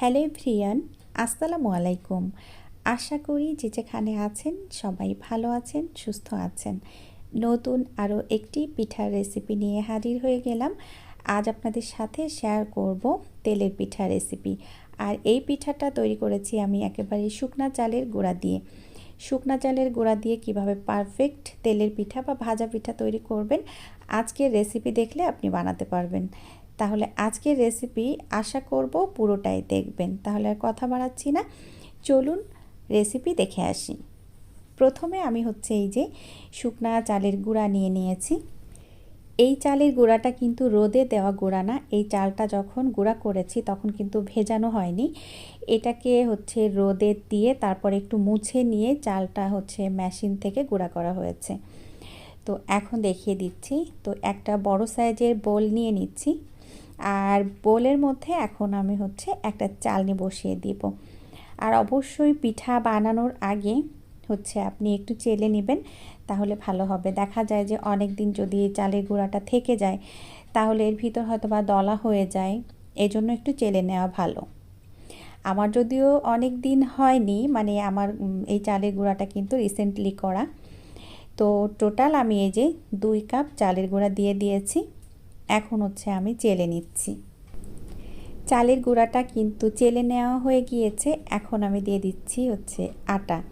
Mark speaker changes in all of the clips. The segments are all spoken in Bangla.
Speaker 1: হ্যালো এভরিয়ান আসসালামু আলাইকুম। আশা করি যে যেখানে আছেন সবাই ভালো আছেন, সুস্থ আছেন। নতুন আরও একটি পিঠার রেসিপি নিয়ে হাজির হয়ে গেলাম। আজ আপনাদের সাথে শেয়ার করব তেলের পিঠা রেসিপি আর এই পিঠাটা তৈরি করেছি আমি একেবারে শুকনা চালের গুঁড়া দিয়ে। শুকনা চালের গুঁড়া দিয়ে কীভাবে পারফেক্ট তেলের পিঠা বা ভাজা পিঠা তৈরি করবেন, আজকের রেসিপি দেখলে আপনি বানাতে পারবেন। তাহলে আজকের রেসিপি আশা করব পুরোটাই দেখবেন। তাহলে আর কথা বাড়াচ্ছি না। চলুন রেসিপি দেখে আসি। প্রথমে আমি হচ্ছে এই যে শুকনা চালের গুঁড়া নিয়ে নিয়েছি। এই চালের গুঁড়াটা কিন্তু রোদে দেওয়া গুঁড়া না। এই চালটা যখন গুঁড়া করেছি তখন কিন্তু ভেজানো হয়নি। এটাকে হচ্ছে রোদে দিয়ে তারপর একটু মুছে নিয়ে চালটা হচ্ছে মেশিন থেকে গুঁড়া করা হয়েছে। তো এখন দেখিয়ে দিচ্ছি। তো একটা বড় সাইজের বোল নিয়ে নিচ্ছি। আর বোলের মধ্যে এখন আমি হচ্ছে একটা চালনি বসিয়ে দিব। আর অবশ্যই পিঠা বানানোর আগে হচ্ছে আপনি একটু চেলে নেবেন, তাহলে ভালো হবে। দেখা যায় যে অনেক দিন যদি চালের গুঁড়াটা থেকে যায়, তাহলে এর ভিতর হয়তো বা দলা হয়ে যায়। এই জন্য একটু চেলে নেওয়া ভালো। আমার যদিও অনেক দিন হয়নি মানে আমার এই চালের গুঁড়াটা কিন্তু রিসেন্টলি করা। তো টোটাল আমি এই যে দুই কাপ চালের গুঁড়া দিয়ে দিয়েছি। এখন হচ্ছে আমি চেলে নিচ্ছি। চালের গুঁড়াটা কিন্তু চেলে নেওয়া হয়ে গিয়েছে, এখন আমি দিয়ে দিচ্ছি হচ্ছে আটা।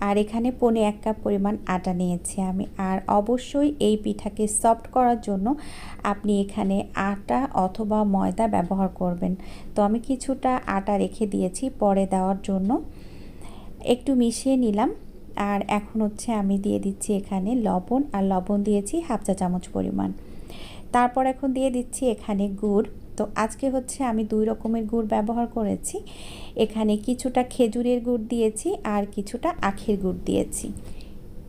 Speaker 1: আর এখানে পনে এক কাপ পরিমাণ আটা নিয়েছি আমি। আর অবশ্যই এই পিঠাকে সফট করার জন্য আপনি এখানে আটা অথবা ময়দা ব্যবহার করবেন। তো আমি কিছুটা আটা রেখে দিয়েছি পরে দেওয়ার জন্য। একটু মিশিয়ে নিলাম। আর এখন হচ্ছে আমি দিয়ে দিচ্ছি এখানে লবণ। আর লবণ দিয়েছি হাফ চা চামচ পরিমাণ। তারপর এখন দিয়ে দিচ্ছি এখানে গুড়। তো আজকে হচ্ছে আমি দুই রকমের গুড় ব্যবহার করেছি। এখানে কিছুটা খেজুরের গুড় দিয়েছি আর কিছুটা আখের গুড় দিয়েছি।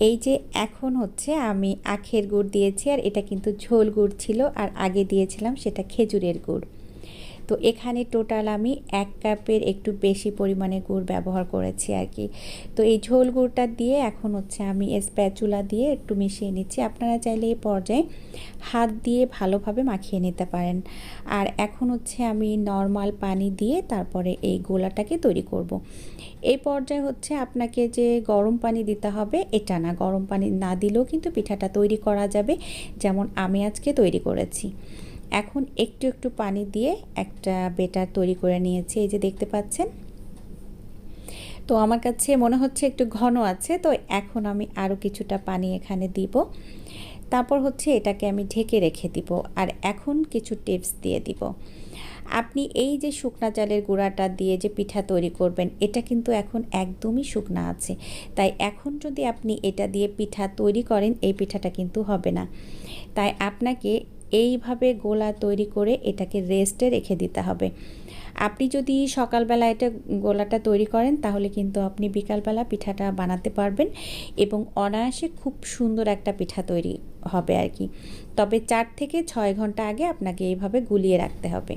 Speaker 1: এই যে এখন হচ্ছে আমি আখের গুড় দিয়েছি আর এটা কিন্তু ঝোল গুড় ছিল আর আগে দিয়েছিলাম সেটা খেজুরের গুড়। তো এখানে টোটাল আমি এক কাপের একটু বেশি পরিমাণে গুড় ব্যবহার করেছি আর কি। তো এই ঝোল গুড়টা দিয়ে এখন হচ্ছে আমি স্প্যাচুলা দিয়ে একটু মিশিয়ে নিচ্ছি। আপনারা চাইলে এই পর্যায়ে হাত দিয়ে ভালোভাবে মাখিয়ে নিতে পারেন। আর এখন হচ্ছে আমি নর্মাল পানি দিয়ে তারপরে এই গোলাটাকে তৈরি করব। এই পর্যায়ে হচ্ছে আপনাকে যে গরম পানি দিতে হবে, এটা না। গরম পানি না দিলেও কিন্তু পিঠাটা তৈরি করা যাবে, যেমন আমি আজকে তৈরি করেছি। এখন একটু একটু পানি দিয়ে একটা বেটার তৈরি করে নিয়েছি, এই যে দেখতে পাচ্ছেন। তো আমার কাছে মনে হচ্ছে একটু ঘন আছে, তো এখন আমি আরও কিছুটা পানি এখানে দিব। তারপর হচ্ছে এটাকে আমি ঢেকে রেখে দিব আর এখন কিছু টিপস দিয়ে দিব। আপনি এই যে শুকনা চালের গুঁড়াটা দিয়ে যে পিঠা তৈরি করবেন, এটা কিন্তু এখন একদমই শুকনা আছে। তাই এখন যদি আপনি এটা দিয়ে পিঠা তৈরি করেন, এই পিঠাটা কিন্তু হবে না। তাই আপনাকে এইভাবে গোলা তৈরি করে এটাকে রেস্টে রেখে দিতে হবে। আপনি যদি সকালবেলা এটা গোলাটা তৈরি করেন, তাহলে কিন্তু আপনি বিকালবেলা পিঠাটা বানাতে পারবেন এবং অনায়াসে খুব সুন্দর একটা পিঠা তৈরি হবে আর কি। তবে চার থেকে ছয় ঘণ্টা আগে আপনাকে এইভাবে গুলিয়ে রাখতে হবে।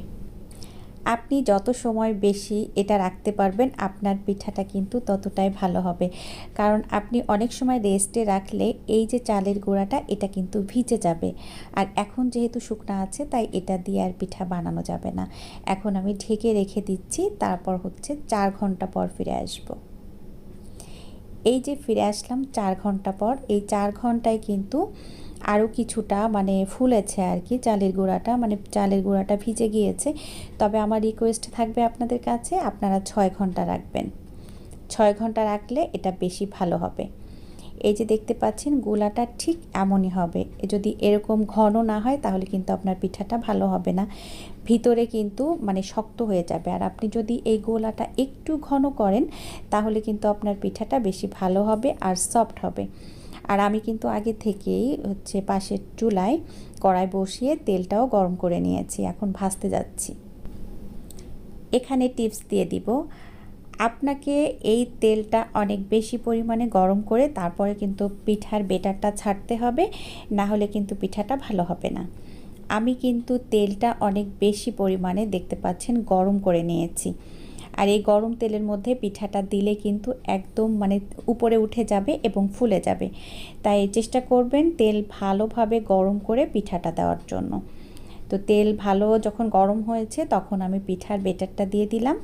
Speaker 1: আপনি যত সময় বেশি এটা রাখতে পারবেন, আপনার পিঠাটা কিন্তু ততটাই ভালো হবে। কারণ আপনি অনেক সময় রেস্টে রাখলে এই যে চালের গোড়াটা, এটা কিন্তু ভিজে যাবে। আর এখন যেহেতু শুকনা আছে, তাই এটা দিয়ে আর পিঠা বানানো যাবে না। এখন আমি ঢেকে রেখে দিচ্ছি, তারপর হচ্ছে চার ঘণ্টা পর ফিরে আসব। এই যে ফিরে আসলাম চার ঘণ্টা পর, এই চার ঘন্টায় কিন্তু আরও কিছুটা মানে ফুলেছে আর কি, চালের গুঁড়াটা মানে চালের গুঁড়াটা ভিজে গিয়েছে। তবে আমার রিকোয়েস্ট থাকবে আপনাদের কাছে, আপনারা ছয় ঘণ্টা রাখবেন। ছয় ঘণ্টা রাখলে এটা বেশি ভালো হবে। এই যে দেখতে পাচ্ছেন, গোলাটা ঠিক এমনই হবে। যদি এরকম ঘন না হয়, তাহলে কিন্তু আপনার পিঠাটা ভালো হবে না। ভিতরে কিন্তু মানে শক্ত হয়ে যাবে। আর আপনি যদি এই গোলাটা একটু ঘন করেন, তাহলে কিন্তু আপনার পিঠাটা বেশি ভালো হবে আর সফট হবে। আর আমি কিন্তু আগে থেকেই হচ্ছে পাশের চুলায় কড়াই বসিয়ে তেলটাও গরম করে নিয়েছি, এখন ভাজতে যাচ্ছি। এখানে টিপস দিয়ে দিব। আপনাকে এই তেলটা অনেক বেশি পরিমাণে গরম করে তারপরে কিন্তু পিঠার বেটারটা ছাড়তে হবে, না হলে কিন্তু পিঠাটা ভালো হবে না। আমি কিন্তু তেলটা অনেক বেশি পরিমাণে দেখতে পাচ্ছেন গরম করে নিয়েছি। আর এই গরম তেলের মধ্যে পিঠাটা দিলে কিন্তু একদম মানে উপরে উঠে যাবে এবং ফুলে যাবে। তাই চেষ্টা করবেন তেল ভালোভাবে গরম করে পিঠাটা দেওয়ার জন্য। তো তেল ভালো যখন গরম হয়েছে তখন আমি পিঠার বেটারটা দিয়ে দিলাম।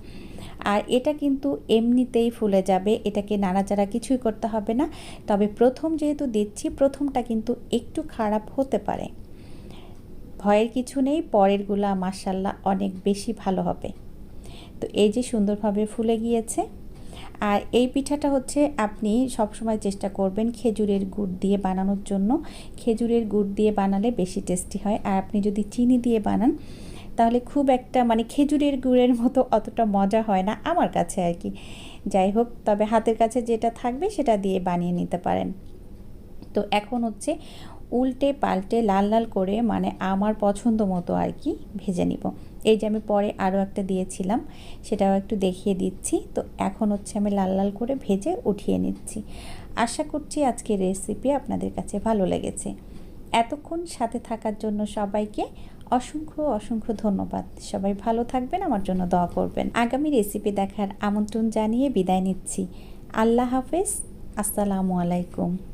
Speaker 1: আর এটা কিন্তু এমনিতেই ফুলে যাবে, এটাকে নাড়াচাড়া কিছুই করতে হবে না। তবে প্রথম যেহেতু দিচ্ছি, প্রথমটা কিন্তু একটু খারাপ হতে পারে। ভয়ের কিছু নেই, পরেরগুলা মাসাল্লাহ অনেক বেশি ভালো হবে। তো এই যে সুন্দরভাবে ফুলে গিয়েছে। আর এই পিঠাটা হচ্ছে আপনি সবসময় চেষ্টা করবেন খেজুরের গুড় দিয়ে বানানোর জন্য। খেজুরের গুড় দিয়ে বানালে বেশি টেস্টি হয়। আর আপনি যদি চিনি দিয়ে বানান, তাহলে খুব একটা মানে খেজুরের গুড়ের মতো অতটা মজা হয় না আমার কাছে আর কি। যাই হোক, তবে হাতের কাছে যেটা থাকবে সেটা দিয়ে বানিয়ে নিতে পারেন। তো এখন হচ্ছে উল্টে পাল্টে লাল লাল করে মানে আমার পছন্দ মতো আর কি ভেজে নিব। এই যে আমি পরে আরও একটা দিয়েছিলাম, সেটাও একটু দেখিয়ে দিচ্ছি। তো এখন হচ্ছে আমি লাল লাল করে ভেজে উঠিয়ে নিচ্ছি। আশা করছি আজকের রেসিপি আপনাদের কাছে ভালো লেগেছে। এতক্ষণ সাথে থাকার জন্য সবাইকে অসংখ্য অসংখ্য ধন্যবাদ। সবাই ভালো থাকবেন, আমার জন্য দোয়া করবেন। আগামী রেসিপি দেখার আমন্ত্রণ জানিয়ে বিদায় নিচ্ছি। আল্লাহ হাফেজ, আসসালামু আলাইকুম।